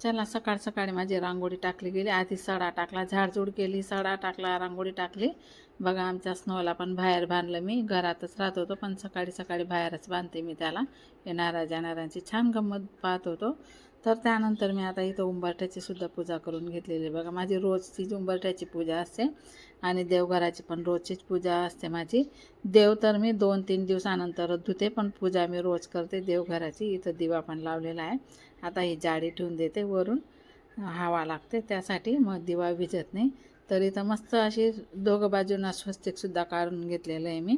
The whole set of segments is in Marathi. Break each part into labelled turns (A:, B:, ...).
A: चला सकाळ सकाळी माझी रांगोळी टाकली गेली. आधी सडा टाकला झाडझूड केली सडा टाकला रांगोळी टाकली. बघा आमच्या स्नोला पण बाहेर बांधलं मी. घरातच राहत होतो पण सकाळी सकाळी बाहेरच बांधते मी त्याला. येणाऱ्या जाणाऱ्यांची छान गंमत पाहत होतो. तर त्यानंतर मी आता इथं उंबरठ्याची सुद्धा पूजा करून घेतलेली बघा माझी रोजचीच उंबरठ्याची पूजा असते आणि देवघराची पण रोजचीच पूजा असते माझी. देव तर मी दोन तीन दिवसानंतर धुते पण पूजा मी रोज करते. देवघराची इथं दिवा पण लावलेला आहे. आता ही जाडी ठेवून देते वरून. हवा लागते त्यासाठी मग दिवा भिजत नाही. तरी तर मस्त अशी दोघं बाजूंना स्वस्तिकसुद्धा काढून घेतलेलं आहे मी.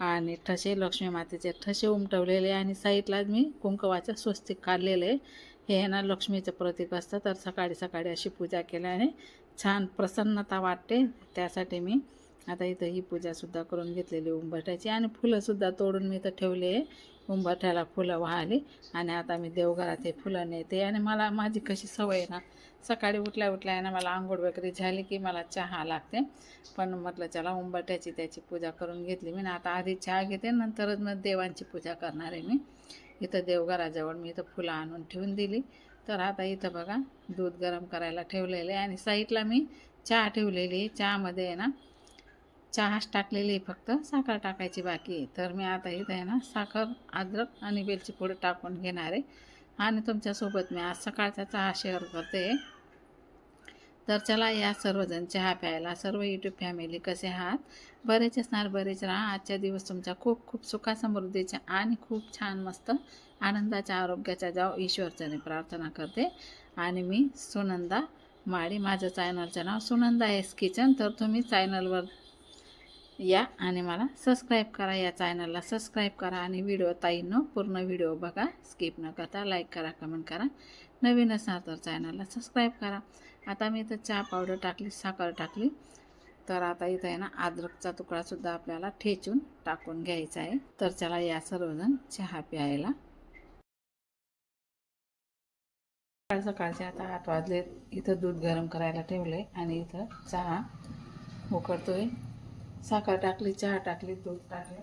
A: आणि ठसे लक्ष्मी मातेचे ठसे उमटवलेले आहे आणि साईडला मी कुंकवाचं स्वस्तिक काढलेलं आहे. हे आहे ना लक्ष्मीचं प्रतीक असतं. तर सकाळी सकाळी अशी पूजा केल्याने छान प्रसन्नता वाटते. त्यासाठी मी आता इथं ही पूजासुद्धा करून घेतलेली उंबरठ्याची आणि फुलंसुद्धा तोडून मी इथं ठेवले आहे. उंबरठ्याला फुलं वाहली आणि आता मी देवघरात हे फुलं नेते आणि मला माझी कशी सवय आहे ना सकाळी उठल्या उठल्या आहे ना मला आंघोळ वगैरे झाली की मला चहा लागते. पण म्हटलं चला उंबरठ्याची त्याची पूजा करून घेतली मी ना आता आधी चहा घेते नंतरच मग देवांची पूजा करणार आहे मी. इथं देवघराजवळ मी इथं फुलं आणून ठेवून दिली. तर आता इथं बघा दूध गरम करायला ठेवलेलं आहे आणि साईडला मी चहा ठेवलेली चहामध्ये आहे ना चहाच टाकलेली आहे फक्त साखर टाकायची बाकी आहे. तर मी आता इथं आहे ना साखर अद्रक आणि वेलची पूड टाकून घेणार आहे. आणि तुमच्यासोबत मी आज सकाळचा चहा शेअर करते. तर चला या सर्वजण चहा प्यायला. सर्व यूट्यूब फॅमिली कसे आहात? बरेच असणार बरेच राहा. आजच्या दिवस तुमच्या खूप खूप सुखासमृद्धीच्या आणि खूप छान मस्त आनंदाच्या आरोग्याच्या जाव ईश्वरच्याने प्रार्थना करते. आणि मी सुनंदा माळी. माझं चॅनलचं नाव सुनंदा एस किचन तर तुम्ही चॅनलवर या आणि मला सबस्क्राईब करा या चॅनलला सबस्क्राईब करा आणि व्हिडिओ ताईंनो पूर्ण व्हिडिओ बघा. स्किप न करता लाईक करा कमेंट करा. नवीन असणार तर चॅनलला सबस्क्राईब करा. आता मी इथं चहा पावडर टाकली साखर टाकली. तर आता इथं आहे ना अद्रकचा तुकडासुद्धा आपल्याला ठेचून टाकून घ्यायचा आहे. तर चला या सर्वजण चहा प्यायला. सकाळ सकाळचे आता आठ वाजले इथं दूध गरम करायला ठेवले आणि इथं चहा उकडतोय. साखर टाकली चहा टाकली दूध टाकले.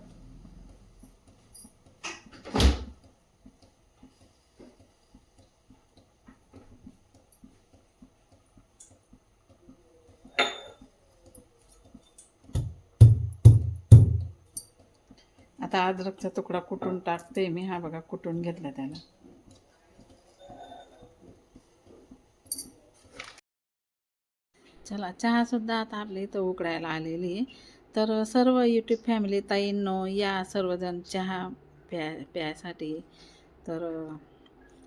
A: आता अद्रकचा तुकडा कुटून टाकते मी. हा बघा कुटून घेतला त्याला. चला चहासुद्धा आता आपली इथं उकडायला आलेली आहे. तर सर्व यूट्यूब फॅमिली ताईंनो या सर्वजण चहा प्या प्यायसाठी तर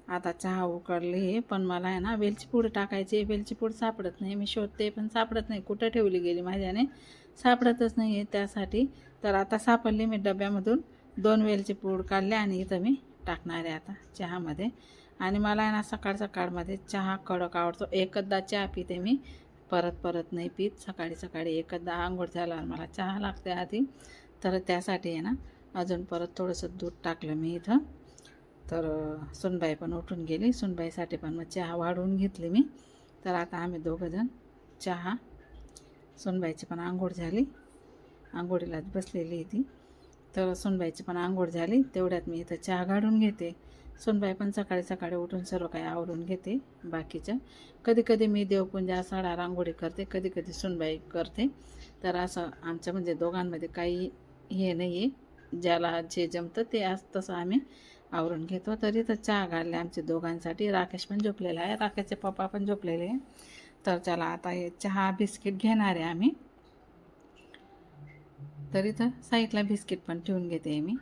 A: आता चहा उकडली आहे पण मला आहे ना वेलची पूड टाकायची वेलची पूड सापडत नाही. मी शोधते पण सापडत नाही. कुठं ठेवली गेली माझ्याने? सापडतच नाही आहे त्यासाठी. तर आता सापडली मी डब्यामधून. दोन वेलची पूड काढले आणि इथं मी टाकणार आहे आता चहामध्ये. आणि मला आहे ना सकाळ सकाळमध्ये चहा कडक आवडतो. एकदा चहा पिते मी. परत परत नाही पीत. सकाळी सकाळी एकदा आंघोळ झाल्यावर मला चहा लागते आधी. तर त्यासाठी आहे ना अजून परत थोडंसं दूध टाकलं मी इथं. तर सुनबाई पण उठून गेली. सुनबाईसाठी पण मग चहा वाढवून घेतली मी. तर आता आम्ही दोघंजण चहा सुनबाईची पण आंघोळ झाली. आंघोळीलाच बसलेली ती. तर सुनबाईची पण आंघोळ झाली. तेवढ्यात मी इथं चहा काढून घेते. सुनबाई पण सकाळी सकाळी उठून सर्व काही आवरून घेते बाकीचं. कधी कधी मी देवपूजा सडा रांगोळी करते कधी कधी सुनबाई करते. तर असं आमच्या म्हणजे दोघांमध्ये काही हे नाही आहे ज्याला जे जमतं ते आज तसं आम्ही आवरून घेतो. तरी तर चहा घालले आमच्या दोघांसाठी. राकेश पण झोपलेला आहे. राकेशचे पप्पा पण झोपलेले आहे. तर चला आता हे चहा बिस्किट घेणार आहे आम्ही. तरी तर साईडला बिस्किट पण ठेवून घेते मी.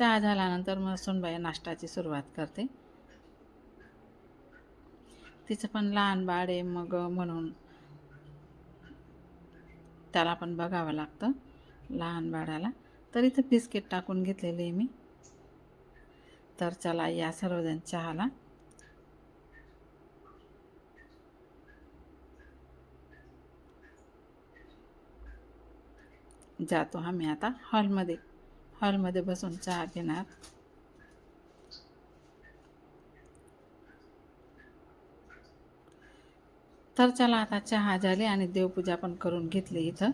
A: चहा झाल्यानंतर मग सुनबाई नाश्ताची सुरुवात करते. तिचं पण लहान बाळ आहे मग म्हणून त्याला पण बघावं लागतं लहान बाळाला. तर इथं बिस्किट टाकून घेतलेले आहे मी. तर चला या सर्वजण चहाला. जातो आम्ही आता हॉलमध्ये. हॉलमध्ये बसून चहा घेणार तर चला आता चहा झाली आणि देवपूजा पण करून घेतली इथं.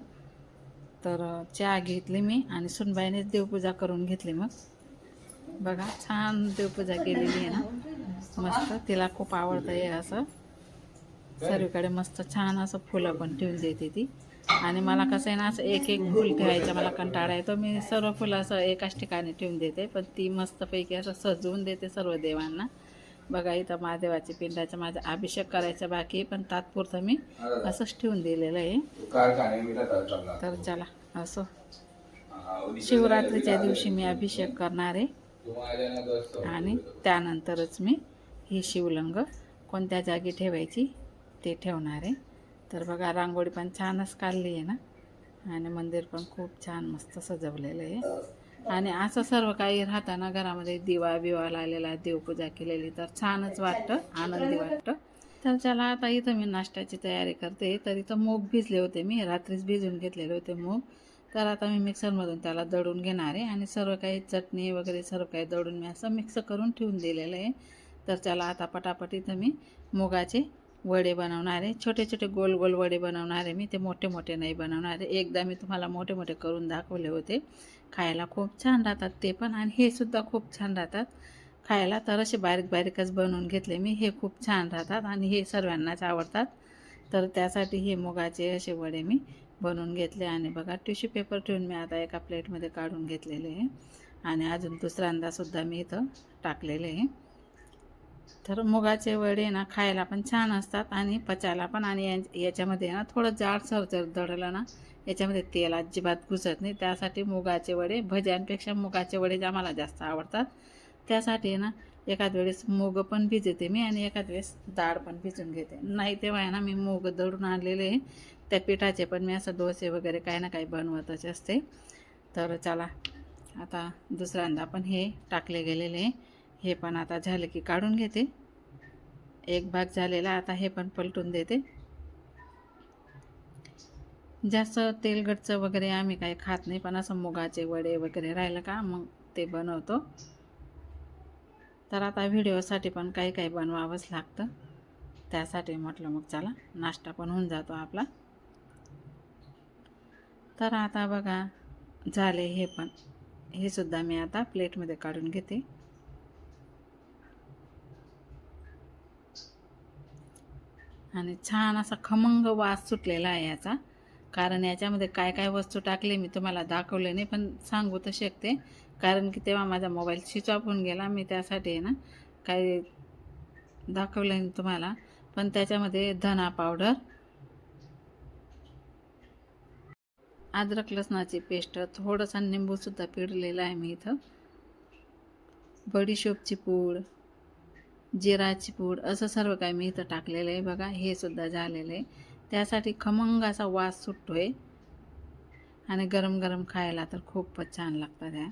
A: तर चहा घेतली मी आणि सुनबाईनेच देवपूजा करून घेतली मग. बघा छान देवपूजा केलेली आहे ना. मस्त तिला खूप आवडतं हे असं. सर्वीकडे मस्त छान असं फुलं पण ठेवून देते ती. आणि मला कसं आहे ना असं एक एक फुल ठेवायचं मला कंटाळा येतो. मी सर्व फुलं असं एकाच ठिकाणी ठेवून देते पण ती मस्तपैकी असं सजवून देते सर्व देवांना. बघा इथं महादेवाच्या पिंडाचा माझा अभिषेक करायचा बाकी आहे, पण तात्पुरतं मी असंच ठेवून दिलेलं आहे. तर चला असं. शिवरात्रीच्या दिवशी मी अभिषेक करणार आहे. आणि त्यानंतरच मी ही शिवलंग कोणत्या जागी ठेवायची ते ठेवणार आहे. तर बघा रांगोळी पण छानच काढली आहे ना. आणि मंदिर पण खूप छान मस्त सजवलेलं आहे. आणि असं सर्व काही राहताना घरामध्ये दिवा बिवा लावलेला देवपूजा केलेली तर छानच वाटतं आनंदी वाटतं. तर चला आता इथं मी नाश्त्याची तयारी करते. तर इथं मूग भिजले होते मी रात्रीच भिजून घेतलेले होते मूग तर आता मी मिक्सरमधून त्याला दळून घेणार आहे. आणि सर्व काही चटणी वगैरे सर्व काही दळून मी असं मिक्स करून ठेवून दिलेलं आहे. तर चला आता पटापट इथं मी मुगाचे वडे बनवणार आहे. छोटे छोटे गोल गोल वडे बनवणार आहे मी. ते मोठे मोठे नाही बनवणार आहे. एकदा मी तुम्हाला मोठे मोठे करून दाखवले होते. खायला खूप छान राहतात ते पण आणि हे सुद्धा खूप छान राहतात. खायला तर असे बारीक बारीकच बनवून घेतले मी. हे खूप छान राहतात आणि हे सर्वांनाच आवडतात. तर त्यासाठी हे मुगाचे असे वडे मी बनवून घेतले आणि बघा टिश्यू पेपर ठेवून मी आता एका प्लेटमध्ये काढून घेतलेले आहे. आणि अजून दुसऱ्यांदासुद्धा मी इथं टाकलेले आहे. तर मुगाचे वडे ना खायला पण छान असतात आणि पचायला पण आणि या- याच्यामध्ये ना थोडं जाडसर जर दळलं ना याच्यामध्ये तेल अजिबात घुसत नाही. त्यासाठी मुगाचे वडे भज्यांपेक्षा मुगाचे वडे आम्हाला जास्त आवडतात त्यासाठी ना एखाद वेळेस मूग पण भिजते मी आणि एखाद वेळेस डाळ पण भिजून घेते. नाही तेव्हा आहे ना मी मूग दळून आणलेले आहे. त्या पिठाचे पण मी असं डोसे वगैरे काही ना काही बनवतच असते. तर चला आता दुसऱ्यांदा पण हे टाकले गेलेले आहे. हे पण आता झालं की काढून घेते. एक भाग झालेला आता हे पण पलटून देते. जास्त तेलगटचं वगैरे आम्ही काही खात नाही पण असं मुगाचे वडे वगैरे राहिलं का मग ते बनवतो. तर आता व्हिडिओसाठी पण काही काही बनवावंच लागतं. त्यासाठी म्हटलं मग चला नाश्ता पण होऊन जातो आपला. तर आता बघा झाले हे पण. हे सुद्धा मी आता प्लेटमध्ये काढून घेते. आणि छान असा खमंग वास सुटलेला आहे याचा. कारण याच्यामध्ये काय काय वस्तू टाकले मी तुम्हाला दाखवले नाही पण सांगू तर शकते. कारण की तेव्हा माझा मोबाईल स्विच ऑफ होऊन गेला मी त्यासाठी आहे ना काही दाखवलं नाही तुम्हाला. पण त्याच्यामध्ये धना पावडर अद्रक लसणाची पेस्ट थोडंसं निंबूसुद्धा पिळलेला आहे मी इथं. बडीशोपची पूड जिराची पूड असं सर्व काही मी इथं टाकलेलं आहे बघा. हे सुद्धा झालेलं आहे. त्यासाठी खमंग असा वास सुटतो आहे आणि गरम गरम खायला तर खूपच छान लागतात ह्या.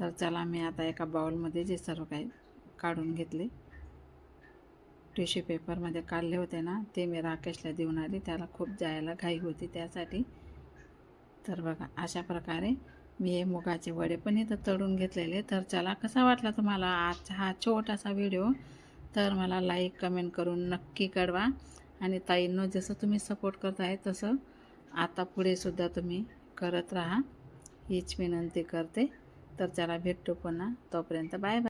A: तर चला मी आता एका बाउलमध्ये जे सर्व काही काढून घेतले. टिश्यू पेपरमध्ये काढले होते ना ते मी राकेशला देऊन आली. त्याला खूप जायला घाई होती त्यासाठी. तर बघा अशा प्रकारे मी हे मुगाचे वडे पण इथं तळून घेतलेले. तर चला कसा वाटला तुम्हाला आजचा हा छोटासा व्हिडिओ? तर मला लाईक कमेंट करून नक्की कळवा. आणि ताईंनो जसं तुम्ही सपोर्ट करताय तसं आता पुढे सुद्धा तुम्ही करत राहा. हीच विनंती करते. तर चला भेटतो पुन्हा. तोपर्यंत बाय बाय